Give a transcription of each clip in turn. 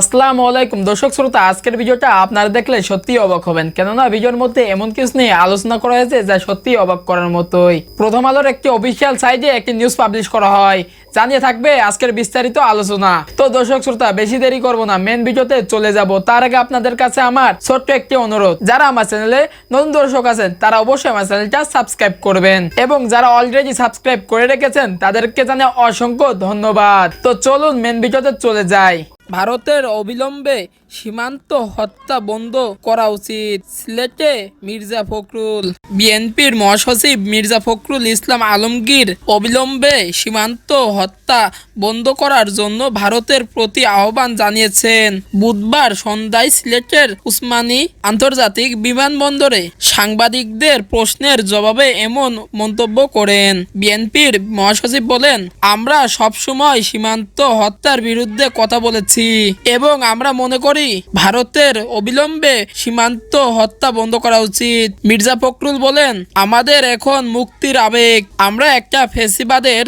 আসসালামু আলাইকুম। দর্শক শ্রোতা, আজকের ভিডিওটা আপনারা দেখলে সত্যি অবাক হবেন। কেননা ভিডিওর মধ্যে এমন কিছু নিয়ে আলোচনা করা হয়েছে যা সত্যি অবাক করার মতোই। প্রথম আলোর একটি অফিসিয়াল সাইটে একটি নিউজ পাবলিশ করা হয়। জানিয়ে থাকবে আজকের বিস্তারিত আলোচনা। তো দর্শক শ্রোতা, বেশি দেরি করব না মেন ভিডিওতে চলে যাব। তার আগে আপনাদের কাছে আমার ছোট্ট একটি অনুরোধ। যারা আমার চ্যানেলে নতুন দর্শক আছেন, তারা অবশ্যই আমার চ্যানেলটা সাবস্ক্রাইব করবেন। এবং যারা অলরেডি সাবস্ক্রাইব করে রেখেছেন, তাদেরকে জানাই অসংখ্য ধন্যবাদ। তো চলুন মেন ভিডিওতে চলে যাই। ভারতের অবিলম্বে সীমান্ত হত্যা বন্ধ করা উচিত। সিলেটে মির্জা ফখরুল। বিএনপির মহাসচিব মির্জা ফখরুল ইসলাম আলমগীর অবিলম্বে সীমান্ত হত্যা বন্ধ করার জন্য ভারতের প্রতি আহ্বান জানিয়েছেন। বুধবার সন্ধ্যায় সিলেটের উসমানী আন্তর্জাতিক বিমানবন্দরে সাংবাদিকদের প্রশ্নের জবাবে এমন মন্তব্য করেন। বিএনপির মহাসচিব বলেন, আমরা সবসময় সীমান্ত হত্যার বিরুদ্ধে কথা বলেছি। এবং আমরা মনে করি ভারতের অবিলম্বে সীমান্ত হত্যা বন্ধ করা উচিত। মির্জা ফখরুল বলেন, আমাদের এখন মুক্তির আবেগ। আমরা একটা ফেসিবাদের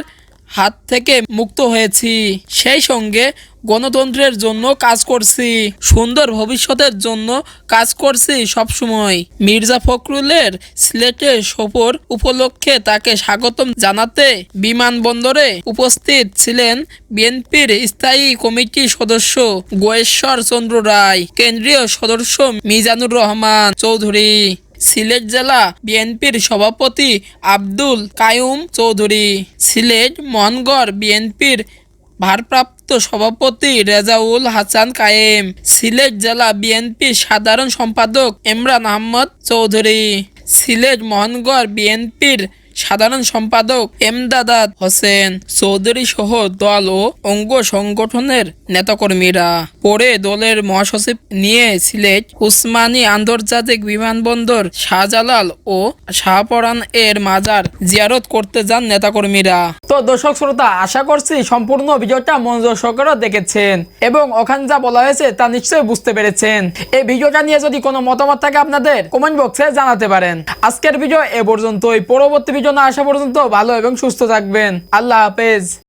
হাত থেকে মুক্ত হয়েছি। সেই সঙ্গে গণতন্ত্রের জন্য কাজ করছি। সুন্দর ভবিষ্যতের জন্য কাজ করছি সবসময়। মির্জা ফখরুলের সিলেটে সফর উপলক্ষে তাকে স্বাগতম জানাতে বিমানবন্দরে উপস্থিত ছিলেন বিএনপির স্থায়ী কমিটির সদস্য গোয়েশ্বর চন্দ্র রায়, কেন্দ্রীয় সদস্য মিজানুর রহমান চৌধুরী। সিলেট জেলা বিএনপির সভাপতি আব্দুল কায়ুম চৌধুরী। সিলেট, মনগড় বিএনপির ভারপ্রাপ্ত সভাপতি রেজাউল হাসান কায়েম। সিলেট জেলা বিএনপির সাধারণ সম্পাদক ইমরান আহমদ চৌধুরী। সিলেট মহানগর বিএনপির সাধারণ সম্পাদক এমদাদাদ হোসেন চৌধুরী সহ দল ও অঙ্গ সংগঠনের নেতাকর্মীরা। পরে দলের মহাসচিব নিয়ে সিলেট উসমানী আন্তর্জাতিক বিমানবন্দর শাহজালাল ও শাহপরান এর মাজার জিয়ারত করতে যান নেতাকর্মীরা। তো দর্শক শ্রোতা, আশা করছি সম্পূর্ণ ভিডিওটা মনোযোগ সহকারে দেখেছেন এবং ওখানে যা বলা হয়েছে তা নিশ্চয়ই বুঝতে পেরেছেন। এই ভিডিওটা নিয়ে যদি কোনো মতামত থাকে আপনাদের কমেন্ট বক্সে জানাতে পারেন। আজকের ভিডিও এ পর্যন্তই। পরবর্তী ভিডিও না আসা পর্যন্ত ভালো এবং সুস্থ থাকবেন। আল্লাহ হাফেজ।